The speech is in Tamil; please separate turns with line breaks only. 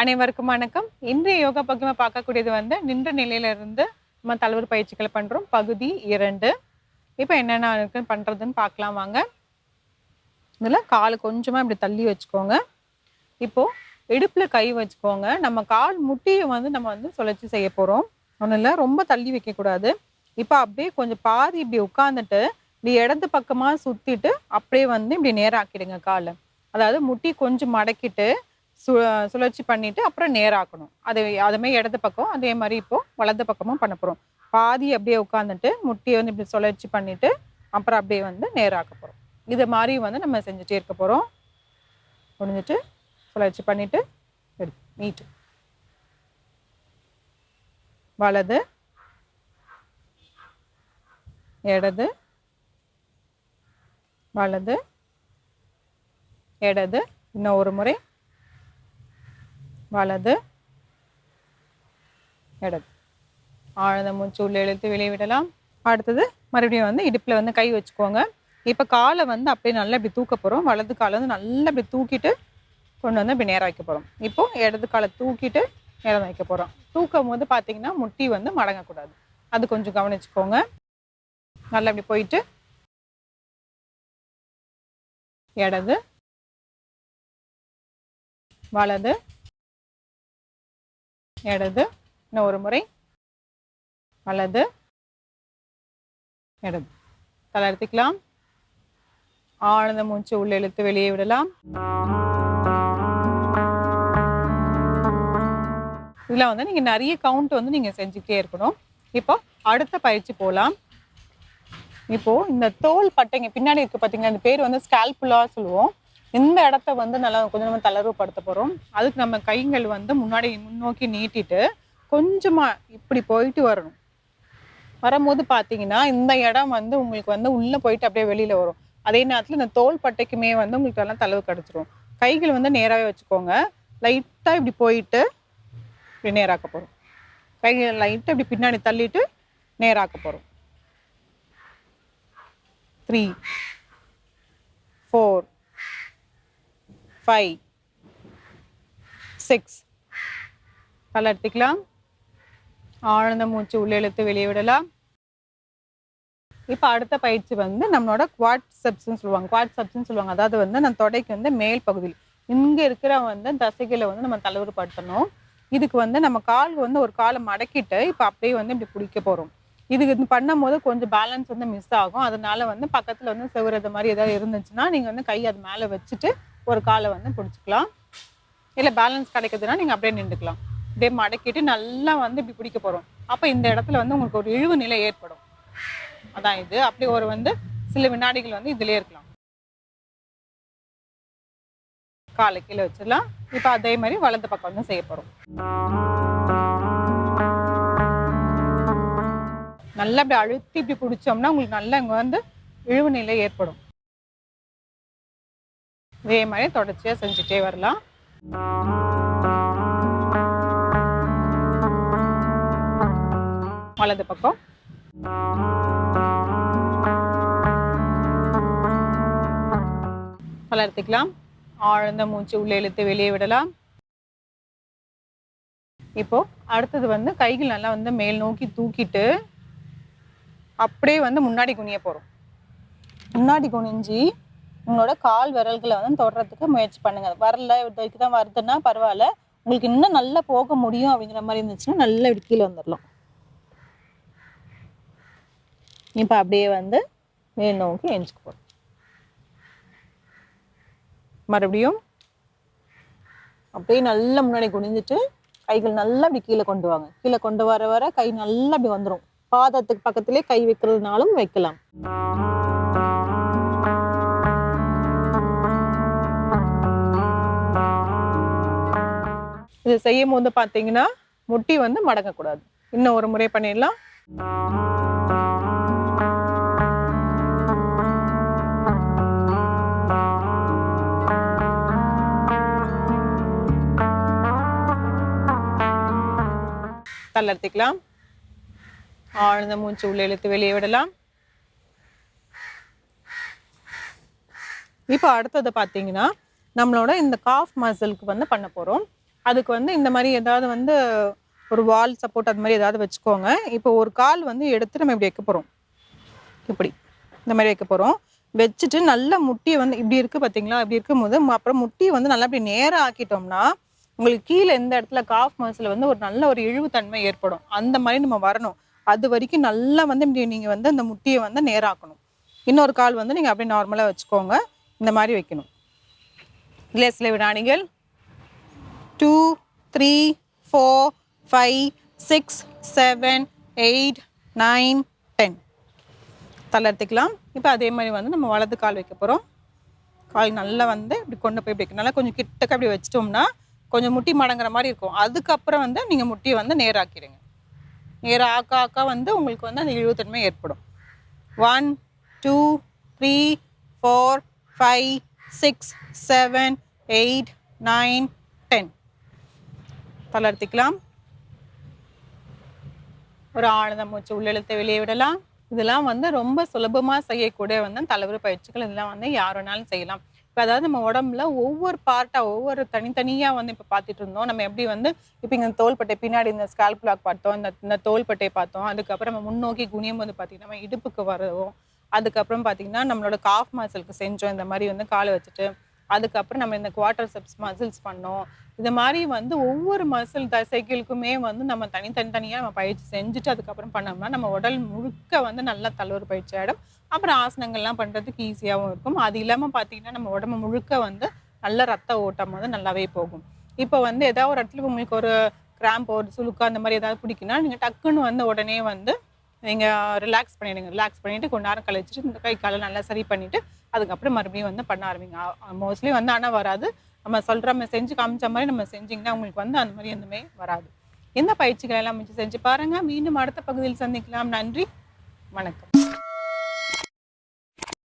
அனைவருக்கும் வணக்கம். இன்றைய யோகா பகுதியை பார்க்கக்கூடியது வந்து நின்ற நிலையில இருந்து நம்ம தலைவர் பயிற்சிகளை பண்ணுறோம் பகுதி இரண்டு. இப்போ என்னென்ன இருக்குன்னு பண்ணுறதுன்னு பார்க்கலாம் வாங்க. இதில் கால் கொஞ்சமாக இப்படி தள்ளி வச்சுக்கோங்க. இப்போது இடுப்பில் கை வச்சுக்கோங்க. நம்ம கால் முட்டியை வந்து நம்ம வந்து சுழற்சி செய்ய போகிறோம் ஒன்றும் இல்லை ரொம்ப தள்ளி வைக்கக்கூடாது இப்போ அப்படியே கொஞ்சம் பாதி இப்படி உட்காந்துட்டு இப்படி இடது பக்கமாக சுற்றிட்டு அப்படியே வந்து இப்படி நேராக்கிடுங்க காலை. அதாவது முட்டி கொஞ்சம் மடக்கிட்டு சு சுழற்சி பண்ணிவிட்டு அப்புறம் நேராக்கணும். அது அதுமே இடது பக்கம் அதே மாதிரி இப்போது வலது பக்கமும் பண்ண போகிறோம் பாதி அப்படியே உட்காந்துட்டு முட்டியை வந்து இப்படி சுழற்சி பண்ணிவிட்டு அப்புறம் அப்படியே வந்து நேராக்க போகிறோம் இது மாதிரி வந்து நம்ம செஞ்சுட்டே இருக்க போகிறோம் முடிஞ்சிட்டு சுழற்சி பண்ணிவிட்டு எடு நீட்டு. வலது இடது வலது இடது இன்னும் ஒரு முறை. வலது. இடது. ஆழ்ந்த மூச்சு உள்ள இழுத்து வெளியே விடலாம். அடுத்தது மறுபடியும் வந்து இடுப்பில் வந்து கை வச்சுக்கோங்க. இப்போ காலை வந்து அப்படியே நல்லா இப்படி தூக்க போகிறோம் வலது காலை வந்து நல்லா இப்படி தூக்கிட்டு கொண்டு வந்து இப்படி நேரம் வைக்க போகிறோம் இப்போ இடது காலை தூக்கிட்டு நேரம் வைக்க போகிறோம் தூக்கும் போது பார்த்தீங்கன்னா முட்டி வந்து மடங்கக்கூடாது. அது கொஞ்சம் கவனிச்சுக்கோங்க. நல்லா இப்படி போயிட்டு இடது. வலது. இடது இன்னும் ஒரு முறை. வலது இடது. தளர்த்திக்கலாம். ஆழ்ந்த மூச்சு உள்ள இழுத்து வெளியே விடலாம். இதில் வந்து நீங்க நிறைய கவுண்ட் வந்து நீங்க செஞ்சுக்கிட்டே இருக்கணும். இப்போ அடுத்த பயிற்சி போலாம் இப்போ இந்த தோல் பட்டைங்க பின்னாடி இருக்கு பாத்தீங்கன்னா இந்த பேர் வந்து ஸ்கால்புலா சொல்லுவோம். இந்த இடத்த வந்து நல்லா கொஞ்சம் நம்ம தளர்வுபடுத்த போகிறோம் அதுக்கு நம்ம கைகள் வந்து முன்னாடி முன்னோக்கி நீட்டிட்டு கொஞ்சமாக இப்படி போயிட்டு வரணும். வரும்போது பார்த்தீங்கன்னா இந்த இடம் வந்து உங்களுக்கு வந்து உள்ளே போயிட்டு அப்படியே வெளியில் வரும். அதே நேரத்தில் இந்த தோல் பட்டைக்குமே வந்து உங்களுக்கு எல்லாம் தளவு கிடைச்சிரும். கைகள் வந்து நேராகவே வச்சுக்கோங்க. லைட்டாக இப்படி போயிட்டு இப்படி நேராக்க போகிறோம் கைகள் லைட்டாக இப்படி பின்னாடி தள்ளிட்டு நேராக்க போகிறோம் த்ரீ ஃபோர் ஃபைவ் சிக்ஸ் தளர்த்திக்கலாம் ஆழ்ந்த மூச்சு உள்ளே இழுத்து வெளியே விடலாம். இப்போ அடுத்த பயிற்சி வந்து நம்மளோட குவாட் சப்ஸ்ன்னு சொல்லுவாங்க. குவாட் சப்ஸ்ன்னு சொல்லுவாங்க. அதாவது வந்து நம்ம தொடைக்கு வந்து மேல் பகுதியில். இங்கே இருக்கிற வந்து தசைகளை வந்து நம்ம தளவுபடுத்தணும் இதுக்கு வந்து நம்ம கால் வந்து ஒரு காலை மடக்கிட்டு இப்போ அப்படியே வந்து இப்படி பிடிக்க போகிறோம் இதுக்கு இது பண்ணும்போது கொஞ்சம் பேலன்ஸ் வந்து மிஸ் ஆகும். அதனால வந்து பக்கத்தில் வந்து செவ்வறது மாதிரி ஏதாவது இருந்துச்சுன்னா நீங்கள் வந்து கை அது மேலே வச்சுட்டு ஒரு காலை வந்து பிடிச்சிக்கலாம் இல்லை பேலன்ஸ் கிடைக்குதுன்னா நீங்கள் அப்படியே நின்றுக்கலாம். அப்படியே மடக்கிட்டு நல்லா வந்து இப்படி பிடிக்க போகிறோம் அப்போ இந்த இடத்துல வந்து உங்களுக்கு ஒரு இழிவு நிலை ஏற்படும். அதான் இது. அப்படி ஒரு வந்து சில வினாடிகள் வந்து இதுலேயே இருக்கலாம். காலை கீழே வச்சிடலாம். இப்போ அதே மாதிரி வலது பக்கம் வந்து செய்ய போகிறோம் நல்லா இப்படி அழுத்தி இப்படி பிடிச்சோம்னா உங்களுக்கு நல்லா இங்கே வந்து இழிவு நிலை ஏற்படும். இதே மாதிரி தொடர்ச்சியா செஞ்சுட்டே வரலாம். வலது பக்கம். வளர்த்திக்கலாம் ஆழ்ந்த மூச்சு உள்ளே இழுத்து வெளியே விடலாம். இப்போ அடுத்தது வந்து கைகள் நல்லா வந்து மேல் நோக்கி தூக்கிட்டு அப்படியே வந்து முன்னாடி குனிய போறோம். முன்னாடி குனிஞ்சு உங்களோட கால் விரல்களை வந்து தொடுறதுக்கு முயற்சி பண்ணுங்க. வரல இதுக்கு தான் வருதுன்னா பரவாயில்ல. உங்களுக்கு இன்னும் நல்லா போக முடியும் அப்படிங்கிற மாதிரி இருந்துச்சுன்னா நல்லா இப்படி கீழே வந்துடலாம் இப்போ அப்படியே வந்து மேல் நோக்கி எஞ்சுக்க போகிறோம் மறுபடியும் அப்படியே நல்லா முன்னாடி குனிஞ்சிட்டு கைகள் நல்லா அப்படி கீழே கொண்டு வாங்க. கீழே கொண்டு வர வர கை நல்லா அப்படி வந்துடும் பாதத்துக்கு பக்கத்துலேயே கை வைக்கிறதுனாலும் வைக்கலாம். இது செய்யும் போது பார்த்தீங்கன்னா முட்டி வந்து மடங்கக்கூடாது. இன்னும் ஒரு முறை பண்ணிடலாம். தளர்த்திக்கலாம் ஆழ்ந்த மூச்சு உள்ள இழுத்து வெளியே விடலாம். இப்போ அடுத்தது பார்த்தீங்கன்னா நம்மளோட இந்த காஃப் மசிலுக்கு வந்து பண்ண போகிறோம் அதுக்கு வந்து இந்த மாதிரி ஏதாவது வந்து ஒரு வால் சப்போர்ட் அது மாதிரி ஏதாவது வச்சுக்கோங்க. இப்போ ஒரு கால் வந்து எடுத்து நம்ம இப்படி வைக்க போகிறோம் இப்படி. இந்த மாதிரி வைக்க போகிறோம் வச்சுட்டு நல்லா முட்டியை வந்து இப்படி இருக்குது பார்த்தீங்களா இப்படி இருக்கும்போது அப்புறம் முட்டியை வந்து நல்லா இப்படி நேராக ஆக்கிட்டோம்னா உங்களுக்கு கீழே எந்த இடத்துல காஃப் மசில் வந்து ஒரு நல்ல ஒரு இழிவுத்தன்மை ஏற்படும். அந்த மாதிரி நம்ம வரணும். அது வரைக்கும் நல்லா வந்து இப்படி நீங்கள் வந்து அந்த முட்டியை வந்து நேராக்கணும் இன்னொரு கால் வந்து நீங்கள் அப்படியே நார்மலாக வச்சுக்கோங்க. இந்த மாதிரி வைக்கணும். இல்லை சில two three four five six seven eight nine ten தளர்த்திக்கலாம் இப்போ அதே மாதிரி வந்து நம்ம வலது கால் வைக்க போகிறோம் கால் நல்லா வந்து இப்படி கொண்டு போய் இப்படி வைக்கணும். நல்லா கொஞ்சம் கிட்டக்க அப்படி வச்சிட்டோம்னா கொஞ்சம் முட்டி மடங்குற மாதிரி இருக்கும். அதுக்கப்புறம் வந்து நீங்கள் முட்டியை வந்து நேராக்கிடுங்க. நேராக ஆக்க ஆக்க வந்து உங்களுக்கு வந்து அந்த இழிவுத்தன்மை ஏற்படும். One two three four five six seven eight nine ten தளர்த்திக்கலாம். ஒரு ஆழ்ந்த மூச்சு உள்ளெழுத்தை வெளியே விடலாம். இதெல்லாம் வந்து ரொம்ப சுலபமாக செய்யக்கூடிய வந்து தலைவர் பயிற்சிகள் இதெல்லாம் வந்து யார் வேணாலும் செய்யலாம். இப்போ அதாவது நம்ம உடம்புல ஒவ்வொரு பார்ட்டாக ஒவ்வொரு தனித்தனியாக வந்து இப்போ பார்த்துட்டு இருந்தோம். நம்ம எப்படி வந்து இப்போ இந்த தோள்பட்டை பின்னாடி இந்த ஸ்கால்ப் பிளாக் பார்த்தோம். இந்த இந்த தோள்பட்டையை பார்த்தோம். அதுக்கப்புறம் நம்ம முன்னோக்கி குனியும் வந்து பார்த்தீங்கன்னா நம்ம இடுப்புக்கு வரவும். அதுக்கப்புறம் பார்த்தீங்கன்னா நம்மளோட காஃப் மசிலுக்கு செஞ்சோம். இந்த மாதிரி வந்து காலை வச்சுட்டு அதுக்கப்புறம் நம்ம இந்த குவார்டர் செப்ஸ் மசில்ஸ் பண்ணோம். இது மாதிரி வந்து ஒவ்வொரு மசில் தசைகளுக்குமே வந்து நம்ம தனித்தனி தனியாக நம்ம பயிற்சி செஞ்சுட்டு அதுக்கப்புறம் பண்ணோம்னா நம்ம உடல் முழுக்க வந்து நல்லா தளர்வு பயிற்சி ஆகிடும் அப்புறம் ஆசனங்கள்லாம் பண்ணுறதுக்கு ஈஸியாகவும் இருக்கும். அது இல்லாமல் பார்த்தீங்கன்னா நம்ம உடம்பு முழுக்க வந்து நல்ல ரத்த ஓட்டம் வந்து நல்லாவே போகும். இப்போ வந்து ஏதாவது ஒரு இடத்துல உங்களுக்கு ஒரு கிராம்ப் ஒரு சுளுக்கு அந்த மாதிரி ஏதாவது பிடிக்குன்னா நீங்கள் டக்குன்னு வந்து உடனே வந்து நீங்கள் ரிலாக்ஸ் பண்ணிடுங்க ரிலாக்ஸ் பண்ணிவிட்டு கொஞ்ச நேரம் கழிச்சிட்டு இந்த கை காலை நல்லா சரி பண்ணிவிட்டு அதுக்கப்புறம் மறுபடியும் வந்து பண்ண ஆரம்பிங்க. மோஸ்ட்லி வந்து ஆனால் வராது. நம்ம சொல்கிற நம்ம செஞ்சு காமிச்ச மாதிரி நம்ம செஞ்சிங்கன்னா உங்களுக்கு வந்து அந்த மாதிரி எதுவுமே வராது. இந்த பயிற்சிகள் எல்லாம் மிச்சம் செஞ்சு பாருங்கள் மீண்டும் அடுத்த பகுதியில் சந்திக்கலாம். நன்றி. வணக்கம்.